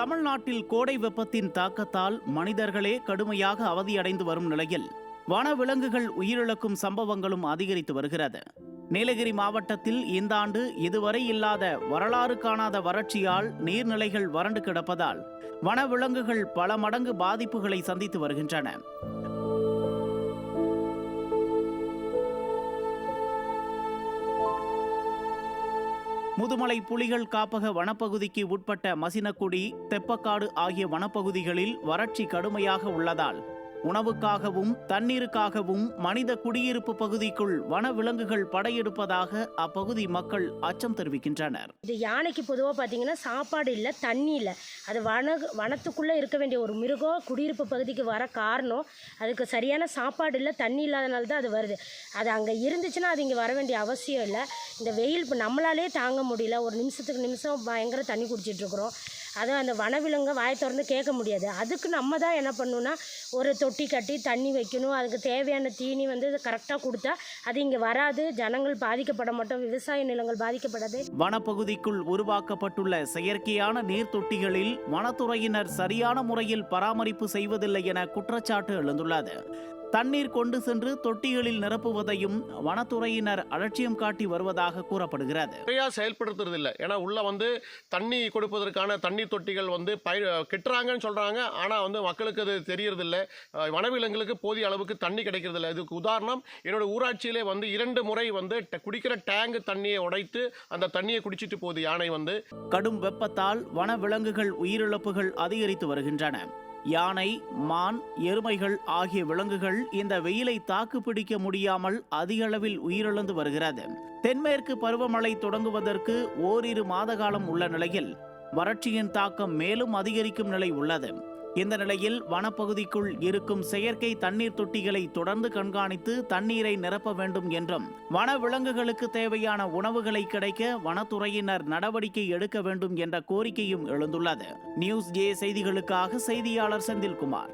தமிழ்நாட்டில் கோடை வெப்பத்தின் தாக்கத்தால் மனிதர்களே கடுமையாக அவதியடைந்து வரும் நிலையில் வனவிலங்குகள் உயிரிழக்கும் சம்பவங்களும் அதிகரித்து வருகிறது. நீலகிரி மாவட்டத்தில் இந்த ஆண்டு இதுவரை இல்லாத வரலாறு காணாத வறட்சியால் நீர்நிலைகள் வறண்டு கிடப்பதால் வனவிலங்குகள் பல மடங்கு பாதிப்புகளை சந்தித்து வருகின்றன. முதுமலை புலிகள் காப்பக வனப்பகுதிக்கு உட்பட்ட மசினக்குடி தெப்பக்காடு ஆகிய வனப்பகுதிகளில் வறட்சி கடுமையாக உள்ளதால் உணவுக்காகவும் தண்ணீருக்காகவும் மனித குடியிருப்பு பகுதிக்குள் வனவிலங்குகள் படையெடுப்பதாக அப்பகுதி மக்கள் அச்சம் தெரிவிக்கின்றனர். இது யானைக்கு பொதுவாக பார்த்தீங்கன்னா சாப்பாடு இல்லை தண்ணி இல்லை. அது வன வனத்துக்குள்ளே இருக்க வேண்டிய ஒரு மிருகம் குடியிருப்பு பகுதிக்கு வர காரணம் அதுக்கு சரியான சாப்பாடு இல்லை தண்ணி இல்லாதனால தான் அது வருது. அது அங்கே இருந்துச்சுன்னா அது இங்கே வர வேண்டிய அவசியம் இல்லை. இந்த வெயில் இப்போ நம்மளாலே தாங்க முடியல. ஒரு நிமிஷத்துக்கு நிமிஷம் பயங்கர தண்ணி குடிச்சிட்ருக்குறோம் அதுவும் அந்த வனவிலங்கை வாயை திறந்து கேட்க முடியாது. அதுக்கு நம்ம தான் என்ன பண்ணணுன்னா ஒரு தொட்டி கட்டி தண்ணி வைக்கணும். அதுக்கு தேவையான தீனி வந்து கரெக்டாக கொடுத்தா அது இங்கே வராது. ஜனங்கள் பாதிக்கப்பட மாட்டோம். விவசாய நிலங்கள் பாதிக்கப்படாது. வனப்பகுதிக்குள் உருவாக்கப்பட்டுள்ள செயற்கையான நீர் தொட்டிகளில் வனத்துறையினர் சரியான முறையில் பராமரிப்பு செய்வதில்லை என குற்றச்சாட்டு எழுந்துள்ளது. தண்ணீர் கொண்டு சென்று தொட்டிகளில் நிரப்புவதையும் வனத்துறையினர் அலட்சியம் காட்டி வருவதாக கூறப்படுகிறது. முறையாக செயல்படுத்துறது இல்லை ஏன்னா உள்ள வந்து தண்ணி கொடுப்பதற்கான தண்ணீர் தொட்டிகள் வந்து பயிர் கெட்டுறாங்கன்னு சொல்றாங்க. ஆனால் வந்து மக்களுக்கு அது தெரியறதில்ல. அஹ் வனவிலங்குகளுக்கு போதிய அளவுக்கு தண்ணி கிடைக்கிறதில்ல. இதுக்கு உதாரணம் என்னோட ஊராட்சியிலே வந்து இரண்டு முறை வந்து குடிக்கிற டேங்க் தண்ணியை உடைத்து அந்த தண்ணியை குடிச்சிட்டு போகுது யானை வந்து. கடும் வெப்பத்தால் வனவிலங்குகள் உயிரிழப்புகள் அதிகரித்து வருகின்றன. யானை மான் எருமைகள் ஆகிய விலங்குகள் இந்த வெயிலை தாக்குப்பிடிக்க முடியாமல் அதிக அளவில் உயிரிழந்து வருகிறது. தென்மேற்கு பருவமழை தொடங்குவதற்கு ஓரிரு மாத காலம் உள்ள நிலையில் வறட்சியின் தாக்கம் மேலும் அதிகரிக்கும் நிலை உள்ளது. இந்த நிலையில் வனப்பகுதிக்குள் இருக்கும் செயற்கை தண்ணீர் தொட்டிகளை தொடர்ந்து கண்காணித்து தண்ணீரை நிரப்ப வேண்டும் என்றும் வன விலங்குகளுக்கு தேவையான உணவுகளை கிடைக்க வனத்துறையினர் நடவடிக்கை எடுக்க வேண்டும் என்ற கோரிக்கையும் எழுந்துள்ளது. நியூஸ் ஜே செய்திகளுக்காக செய்தியாளர் செந்தில்குமார்.